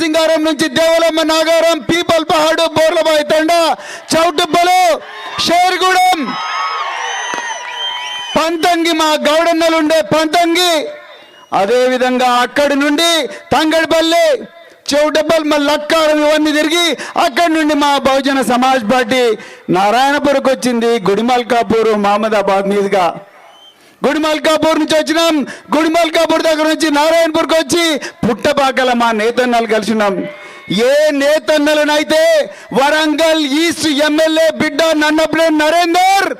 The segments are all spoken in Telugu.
సింగారం నుంచి దేవలమ్మ నాగారం పీపల్ పహాడు బోర్లబాయి తండ చౌటుబ్బలు షేర్గూడెం. పంతంగి మా గౌడన్నలు ఉండే పంతంగి. అదే విధంగా అక్కడి నుండి తంగడిపల్లి చౌటబ్బల్ మళ్ళీ లక్కారం ఇవన్నీ తిరిగి అక్కడి నుండి మా బహుజన సమాజ్ పార్టీ నారాయణపురకు వచ్చింది గుడిమల్కాపూర్ మహమ్మదాబాద్ మీదుగా. గుడిమల్కాపూర్ నుంచి వచ్చినాం. గుడిమల్కాపూర్ దగ్గర నుంచి నారాయణపూర్కి వచ్చి పుట్టపాకల మా నేతన్నలు కలిసినాం. ఏ నేతన్నలనైతే వరంగల్ ఈస్ట్ ఎమ్మెల్యే బిడ్డ నన్నప్పుడే నరేందర్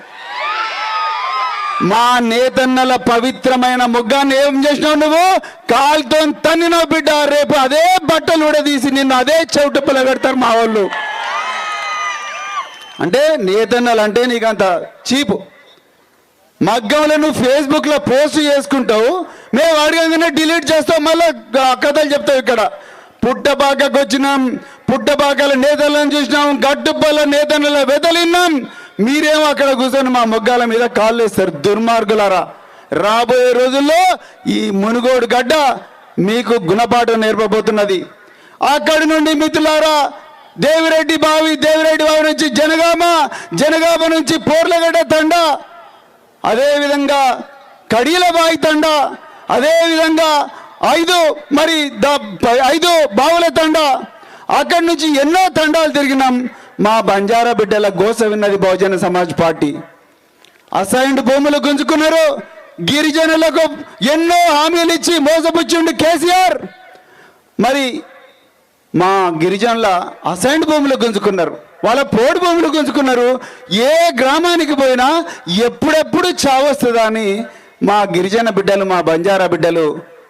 మా నేతన్నల పవిత్రమైన ముగ్గాన్ని ఏం చేసినావు నువ్వు? కాల్తో తన్నిన బిడ్డ. రేపు అదే బట్టలు ఉడదీసి నిన్ను అదే చౌటుప్పల పెడతారు మా వాళ్ళు. అంటే నేతన్నలు అంటే నీకంత చీపు. మగ్గంలో నువ్వు ఫేస్బుక్లో పోస్ట్ చేసుకుంటావు. మేము అడగంగానే డిలీట్ చేస్తాం మళ్ళీ కథలు చెప్తావు ఇక్కడ. పుట్టపాకకు వచ్చినాం. పుట్టపాకల నేతలను చూసినాం. గట్టుప్పల నేతల వెదలిన్నాం. మీరేమో అక్కడ కూర్చొని మా మొగ్గాల మీద కాళ్ళు వేస్తారు. దుర్మార్గులారా. రాబోయే రోజుల్లో ఈ మునుగోడు గడ్డ మీకు గుణపాఠం నేర్పబోతున్నది. అక్కడి నుండి మిత్రులారా దేవిరెడ్డి బావి దేవిరెడ్డి బావి నుంచి జనగామ జనగామ నుంచి పోర్లగడ్డ తండ. అదేవిధంగా కడీల బాయి తండ అదేవిధంగా ఐదు మరి ద- ఐదు బావుల తండ. అక్కడి నుంచి ఎన్నో తండాలు తిరిగినాం. మా బంజారా బిడ్డల గోస విన్నది బహుజన సమాజ్ పార్టీ. అసైన్డ్ భూములు గుంజుకున్నారు. గిరిజనులకు ఎన్నో హామీలు ఇచ్చి మోసపుచ్చిండు కేసీఆర్. మరి మా గిరిజనుల అసైన్డ్ భూములు గుంజుకున్నారు. వాళ్ళ పోడు భూములు గుంజుకున్నారు. ఏ గ్రామానికి పోయినా ఎప్పుడెప్పుడు చావస్తుందా అని మా గిరిజన బిడ్డలు మా బంజారా బిడ్డలు